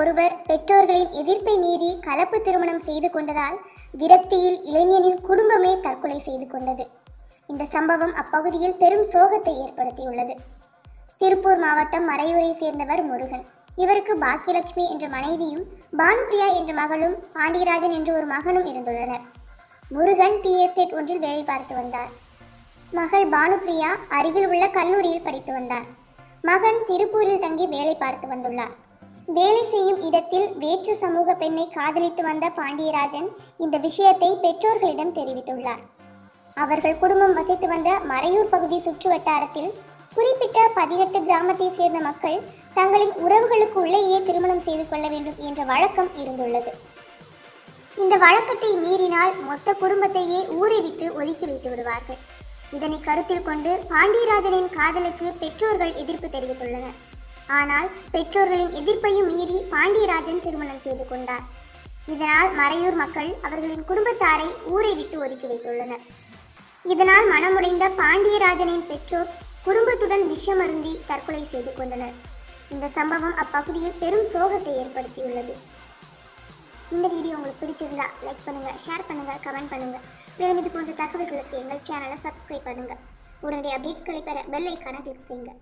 ஒருவர் பெற்றோர்களின் எதிர்ப்பை மீறி கலப்பு திருமணம் செய்து கொண்டதால் விரக்தியில் இளைஞனின் குடும்பமே தற்கொலை செய்து கொண்டது. இந்த சம்பவம் அப்பகுதியில் பெரும் சோகத்தை ஏற்படுத்தியுள்ளது. திருப்பூர் மாவட்டம் மறையூரை சேர்ந்தவர் முருகன். இவருக்கு பாக்கியலட்சுமி என்ற மனைவியும் பானுபிரியா என்ற மகளும் பாண்டியராஜன் என்ற ஒரு மகனும் இருந்துள்ளனர். முருகன் டி எஸ்டேட் ஒன்றில் வேலை பார்த்து வந்தார். மகள் பானுபிரியா அருகில் உள்ள கல்லூரியில் படித்து வந்தார். மகன் திருப்பூரில் தங்கி வேலை பார்த்து வந்துள்ளார். வேலை செய்யும் இடத்தில் வேற்று சமூக பெண்ணை காதலித்து வந்த பாண்டியராஜன் இந்த விஷயத்தை பெற்றோர்களிடம் தெரிவித்துள்ளார். அவர்கள் குடும்பம் வசித்து வந்த மறையூர் பகுதி சுற்று வட்டாரத்தில் குறிப்பிட்ட பதினெட்டு கிராமத்தை சேர்ந்த மக்கள் தங்களின் உறவுகளுக்கு உள்ளேயே திருமணம் செய்து கொள்ள வேண்டும் என்ற வழக்கம் இருந்துள்ளது. இந்த வழக்கத்தை மீறினால் மொத்த குடும்பத்தையே ஊரை விட்டு ஒதுக்கி வைத்து விடுவார்கள். இதனை கருத்தில் கொண்டு பாண்டியராஜனின் காதலுக்கு பெற்றோர்கள் எதிர்ப்பு தெரிவித்துள்ளனர். ஆனால் பெற்றோர்களின் எதிர்ப்பையும் மீறி பாண்டியராஜன் திருமணம் செய்து கொண்டார். இதனால் மறையூர் மக்கள் அவர்களின் குடும்பத்தாரை ஊரை விட்டு ஒதுக்கி வைத்துள்ளனர். இதனால் மனமுடைந்த பாண்டியராஜனின் பெற்றோர் குடும்பத்துடன் விஷமருந்தி தற்கொலை செய்து கொண்டனர். இந்த சம்பவம் அப்பகுதியில் பெரும் சோகத்தை ஏற்படுத்தியுள்ளது. இந்த வீடியோ உங்களுக்கு பிடிச்சிருந்தா லைக் பண்ணுங்க ஷேர் பண்ணுங்க கமெண்ட் பண்ணுங்க. மேலும் இது போன்ற தகவல்களுக்கு எங்கள் சேனலை சப்ஸ்கிரைப் பண்ணுங்க. உடனடி அப்டேட்ஸ்களை பெற பெல் ஐக்கான கிளிக் செய்யுங்க.